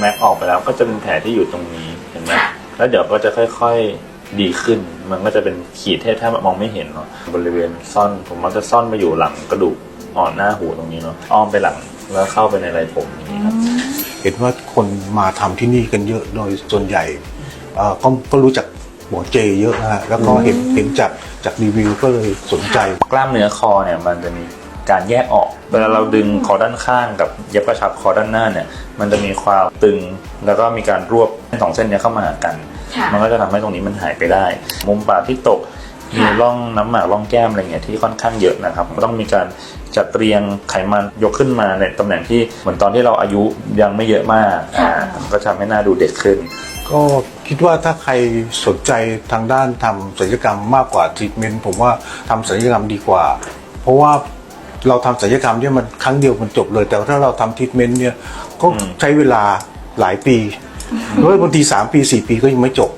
แม็กออกไปแล้วก็จะเป็นแผลที่อยู่ตรงนี้เห็นไหมแล้วเดี๋ยวก็จะค่อยๆดีขึ้น มันก็จะเป็นขีดที่แทบมองไม่เห็นเนาะบริเวณซ่อนผมมักจะซ่อนไปอยู่หลังกระดูกอ่อนหน้าหูตรงนี้เนาะอ้อมไปหลังแล้วเข้าไปในไรผมอย่างนี้ครับเห็นว่าคนมาทำที่นี่กันเยอะโดยส่วนใหญ่เอ่อก็ก็รู้จักหมอเจเยอะนะฮะแล้วก็เห็นเห็นจากจากรีวิวก็เลยสนใจกล้ามเนื้อคอเนี่ยมันจะมี การแยกออก เวลาเราดึงคอด้านข้างกับเย็บกระชับคอด้านหน้าเนี่ยมันจะมีความตึงแล้วก็มีการรวบให้สองเส้นเนี้เข้ามาหากันค่ะมันก็จะทำให้ตรงนี้มันหายไปได้ มุมปากที่ตกมีค่ะร่องน้ำหมากร่องแก้มอะไรเงี้ยที่ค่อนข้างเยอะนะครับก็ต้องมีการจัดเรียงไขมันยกขึ้นมาในตำแหน่งที่เหมือนตอนที่เราอายุยังไม่เยอะมากอ่าก็จะทำให้หน้าดูเด็กขึ้น ก็คิดว่าถ้าใครสนใจทางด้านทำศัลยกรรมมากกว่าทรีทเมนต์ผมว่าทำศัลยกรรมดีกว่า เพราะว่า เราทำศัลยกรรมเนี่ยมันครั้งเดียวมันจบเลย แต่ว่าถ้าเราทำทรีทเมนต์เนี่ยก็ใช้เวลาหลายปีด้วยบางที3ปี4ปีก็ยังไม่จบ